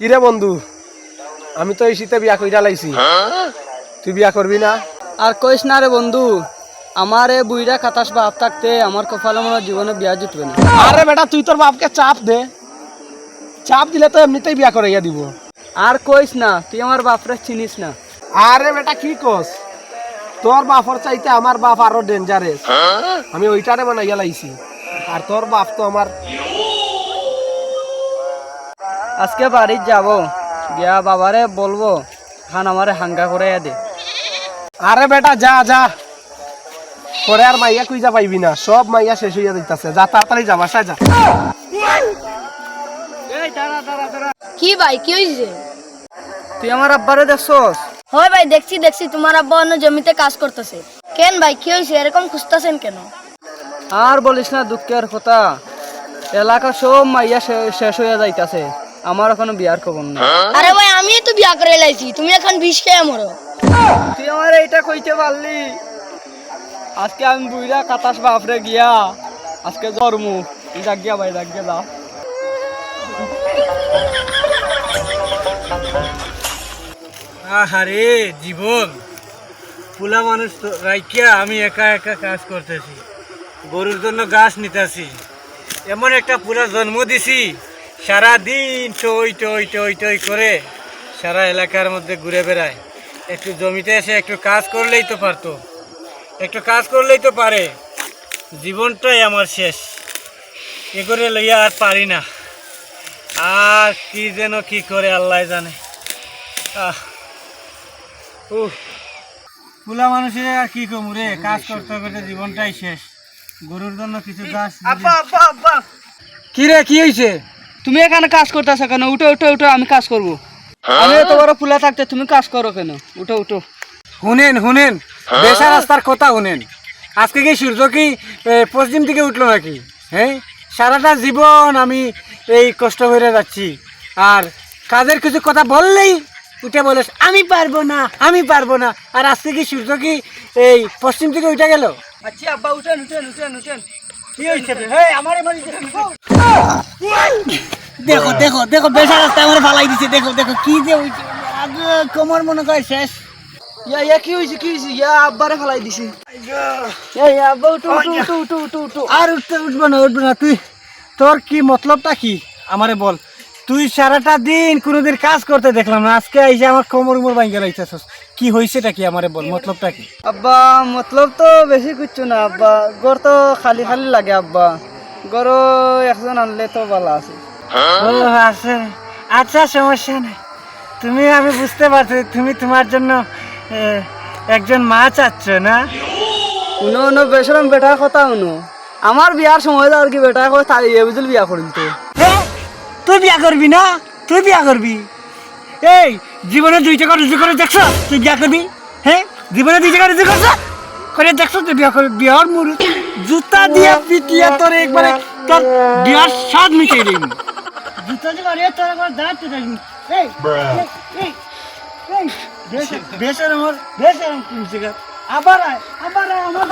কিরে বন্ধু? আমি তো এই শীতে বিয়া কইরা লাইছি। তুই বিয়া করবি না? আর কইস না রে বন্ধু আমার এ বুইরা কাতাস বাপ থাকতে আমার কপালে মনে জীবনে বিয়া জুটবে না। আরে বেটা তুই তোর বাপকে চাপ দে। চাপ দিলে তো এমনিতেই বিয়া করাইয়া দিব। আর কইস না তুই আমার বাপরে চিনিস না। আরে বেটা কি কস? তোর বাপর চাইতে আমার বাপ আরও ডেঞ্জারেস আমি ওইটারে বানাইয়া লাইছি। আর তোর বাপ তো আমার আজকে বাড়ির যাব। গিয়া বাবারে বলব খান আমারে হাঙ্গা করে দে। আরে বেটা যা যা। পরে আর মাইয়া কুইজা পাইবি না। সব মাইয়া শেষ হইয়া দিতেছে যা তাড়াতাড়ি যা বাসায় যা। কি ভাই কি হয়েছে তুই আমার আব্বারে দেখছস? হয় ভাই দেখছি দেখছি তোমার আব্বা অন্য জমিতে কাজ করতেছে। কেন ভাই কি হয়েছে এরকম খুঁজতেছেন কেন? আর বলিস না দুঃখের কথা। এলাকা সব মাইয়া শেষ হইয়া যাইতাছে। আমার এখনও বিয়ার খবর নেই। আরে ভাই আমি তো বিয়া করে লাইছি। তুমি এখন বিষ খেয়ে মরো। তুই আমার এইটা কইতে পারলি? আজকে আমি বুইরা কাতাস বাপরে গিয়া আজকে জন্মু। তুই যাক গিয়া ভাই যাক গিয়া যা। আহারে জীবন। পুলা মানুষ তো রাইকিয়া আমি একা একা কাজ করতেছি। গরুর জন্য গাছ নিতেছি। এমন একটা পুরা জন্ম দিছি। সারা দিন টই টই টই টই করে সারা এলাকার মধ্যে ঘুরে বেড়ায়। একটু জমিতে এসে একটু কাজ করলেই তো পারতো। একটু কাজ করলেই তো পারে। জীবনটাই আমার শেষ। এ করে লইয়া আর পারি না। আর কি যেন কি করে আল্লাহ জানে। আহ। উহ পুলা মানুষের আর কি কম রে? কাজ করতে করতে জীবনটাই শেষ। গরুর জন্য কিছু গাছ আব্বা কি রে কি হয়েছে তুমি এখানে কাজ করতেছো কেন? উঠো উঠো উঠো আমি কাজ করব। আমি তো বড় ফুলা থাকতে তুমি কাজ করো কেন? উঠো উঠো। শুনেন শুনেন বেসা রাস্তার কথা শুনেন আজকে কি সূর্য কি পশ্চিম দিকে উঠল নাকি? হ্যাঁ সারাটা জীবন আমি এই কষ্ট করে যাচ্ছি। আর কাজের কিছু কথা বললেই উঠে বলে আমি পারব না আমি পারব না। আর আজকে কি সূর্য কি এই পশ্চিম দিকে উঠে গেল? আচ্ছা আব্বা উঠেন উঠেন উঠেন উঠেন। কি হয়েছে আমারে। দেখো দেখো দেখো বেসা রাস্তা আমার ফালাই দিছে। দেখো দেখো কি যে হয়েছে আগে কোমর মনে করে শেষ। ইয়া ইয়া কি হইছে কি হইছে? ইয়া আব্বারে ফেলাই দিছি। এই আব্বা উঠো উঠো উঠো উঠো উঠো উঠো। আর উঠতে উঠবো না উঠবো না। তুই তোর কি মতলবটা কি? আমারে বল। তুই সারাটা দিন কোনোদিন কাজ করতে দেখলাম না। আজকে এসে আমার কোমর উমর লাইতেছস কি হয়েছেটা কি? আমারে বল মতলবটা কি? আব্বা মতলব তো বেশি কিচ্ছু না আব্বা। ঘর তো খালি খালি লাগে আব্বা। ঘর একজন আনলে তো ভালো আছে। ও আছে। আচ্ছা সমস্যা নেই। তুমি আমি বুঝতে পারছি তুমি তোমার জন্য একজন মা চাচ্ছ না? উনো উনো বেসরম বেটার কথা উনো। আমার বিয়ার সময় আর কি বেটার কথা তাই এ বুঝল বিয়া করিল তো। তুই বিয়া করবি না? তুই বিয়া করবি? এই জীবনে দুই টাকা রুজু করে দেখছ তুই বিয়া করবি? হ্যাঁ জীবনে দুই টাকা রুজু করছ করে দেখছ তুই বিয়া করবি বিয়ার মুরু জুতা দিয়ে পিটিয়ে তোর একবারে তোর বিয়ার স্বাদ মিটিয়ে দিবি। জুতা দিয়ে মারিয়ে তোর একবার দাঁড়াতে থাকবি এই এই, এই এই বেশ বেশ আমার বেশ আরাম আবার আয় আবার আয় আমার